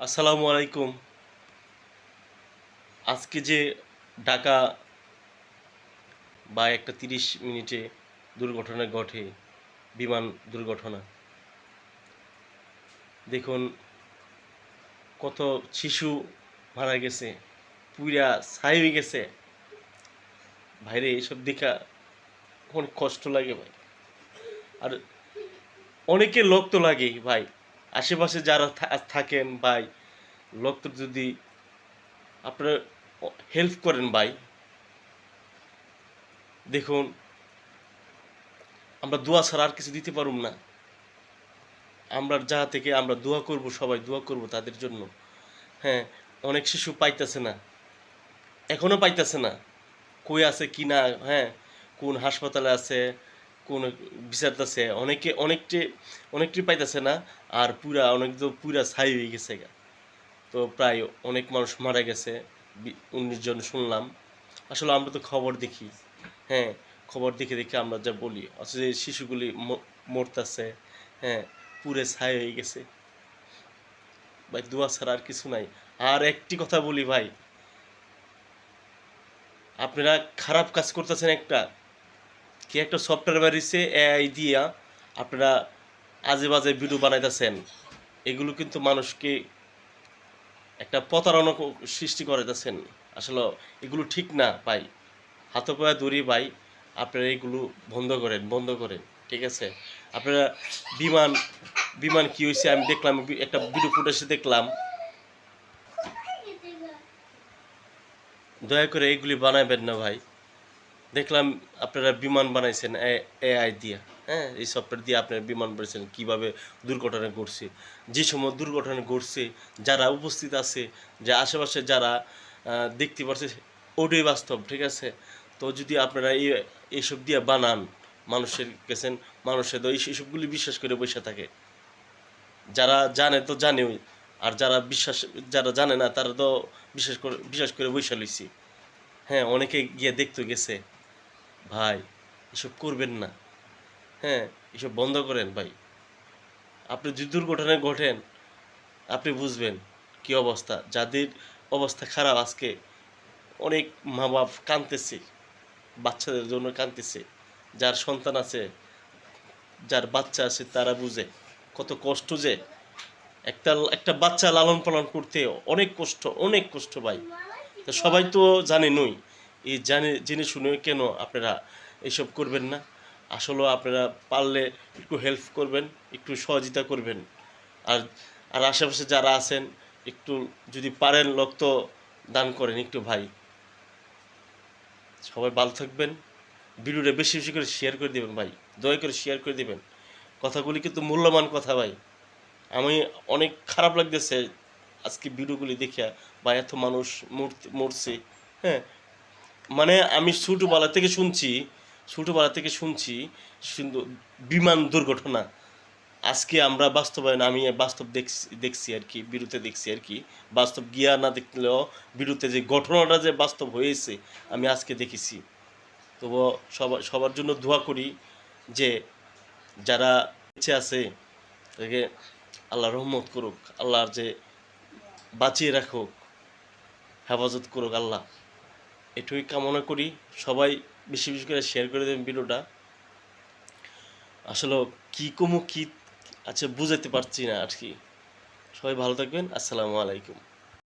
আসসালামু আলাইকুম। আজকে যে ঢাকা বা একটা তিরিশ মিনিটে দুর্ঘটনা ঘটে, বিমান দুর্ঘটনা। দেখুন, কত শিশু মারা গেছে পুরা ছাই গেছে। ভাইরে এইসব দেখা অনেক কষ্ট লাগে ভাই। আর অনেকে লোক তো লাগে ভাই আশেপাশে যারা থাকেন ভাই, লোক যদি আপনারা হেল্প করেন ভাই, দেখুন, আমরা দোয়া ছাড়া আর কিছু দিতে পারুম না। আমরা যা থেকে আমরা দোয়া করব, সবাই দোয়া করব তাদের জন্য। হ্যাঁ অনেক শিশু পাইতেছে না। এখনও পাইতেছে না। কই আছে, কি না হ্যাঁ কোন হাসপাতালে আছে কোন বিচারতেছে অনেকে, অনেকটি অনেকটি পাইতেছে না, আর পুরা, অনেক তো পুরা ছাই হয়ে গেছে গা। তো প্রায় অনেক মানুষ মারা গেছে উনিশ জন শুনলাম। আসলে আমরা তো খবর দেখি হ্যাঁ খবর দেখে দেখে আমরা যা বলি, অথচ এই শিশুগুলি মরতাছে হ্যাঁ পুরে ছাই হয়ে গেছে। ভাই, দোয়া ছাড়া আর কিছু নাই। আর একটি কথা বলি ভাই, আপনারা খারাপ কাজ করতেছেন একটা কি একটা সফটওয়্যার বেরিয়েছে এআই দিয়া আপনারা আজে বাজে ভিডিও বানাইতেছেন। এগুলো কিন্তু মানুষকে একটা প্রতারণা সৃষ্টি করাইতেছেন। আসলে এগুলো ঠিক না ভাই। হাতে পায়ে দড়ি ভাই, আপনারা এগুলো বন্ধ করেন বন্ধ করেন, ঠিক আছে? আপনারা বিমান বিমান কি হয়েছে আমি দেখলাম, একটা ভিডিও ফুটেজে দেখলাম। দয়া করে এগুলি বানাবেন না ভাই। দেখলাম আপনারা বিমান বানাইছেন এআই দিয়া হ্যাঁ? এই সফটওয়্যার দিয়ে আপনারা বিমান বানাইছেন, কীভাবে দুর্ঘটনা ঘটছে, যে সময় দুর্ঘটনা ঘটছে, যারা উপস্থিত আছে, যে আশেপাশে যারা দেখতে পাচ্ছে ওটাই বাস্তব, ঠিক আছে? তো যদি আপনারা এই এইসব দিয়ে বানান, মানুষের গেছেন মানুষের তো এই- এইসবগুলি বিশ্বাস করে বসে থাকে। যারা জানে তো জানেই আর যারা বিশ্বাস, যারা জানে না, তারা তো বিশ্বাস করে বিশ্বাস করে লইছি। হ্যাঁ অনেকে গিয়ে দেখতে গেছে। ভাই, এসব করবেন না। হ্যাঁ এসব বন্ধ করেন ভাই। আপনি যদি দুর্ঘটনায় ঘটেন, আপনি বুঝবেন কি অবস্থা। যাদের অবস্থা খারাপ আজকে, অনেক মা বাপ কাঁদতেছে, বাচ্চাদের জন্য কাঁদতেছে। যার সন্তান আছে, যার বাচ্চা আছে, তারা বুঝে কত কষ্ট যে একটা একটা বাচ্চা লালন পালন করতে অনেক কষ্ট অনেক কষ্ট ভাই। তো সবাই তো জানে নই এই জানে, জেনে শুনে কেন আপনারা এসব করবেন না? আসলে আপনারা পারলে একটু হেল্প করবেন, একটু সহযোগিতা করবেন। আর আর আশেপাশে যারা আছেন, একটু যদি পারেন রক্ত দান করেন একটু ভাই। সবাই ভালো থাকবেন। ভিডিওটা বেশি বেশি করে শেয়ার করে দেবেন ভাই। দয়া করে শেয়ার করে দেবেন। কথাগুলি কিন্তু মূল্যবান কথা ভাই। আমি অনেক খারাপ লাগতেছে আজকে ভিডিওগুলি দেখে বা এত মানুষ মরছে হ্যাঁ? মানে আমি ছোটোবেলা থেকে শুনছি, ছোটোবেলা থেকে শুনছি বিমান দুর্ঘটনা। আজকে আমরা বাস্তবায়ন, আমি বাস্তব দেখছি দেখছি আর কি বিরুতে দেখছি আর কি। বাস্তব গিয়া না দেখলেও বিরুতে যে ঘটনাটা যে বাস্তব হয়েছে, আমি আজকে দেখেছি। তবু সবার সবার জন্য দোয়া করি যে যারা বেঁচে আছে তাকে আল্লাহ রহমত করুক, আল্লাহর যে বাঁচিয়ে রাখুক, হেফাজত করুক আল্লাহ। এটুকুই কামনা করি। সবাই বেশি বেশি করে শেয়ার করে দেবেন ভিডিওটা। আসলে কী কমু, কী আচ্ছা বুঝাতে পারছি না আর কি সবাই ভালো থাকবেন। আসসালামু আলাইকুম।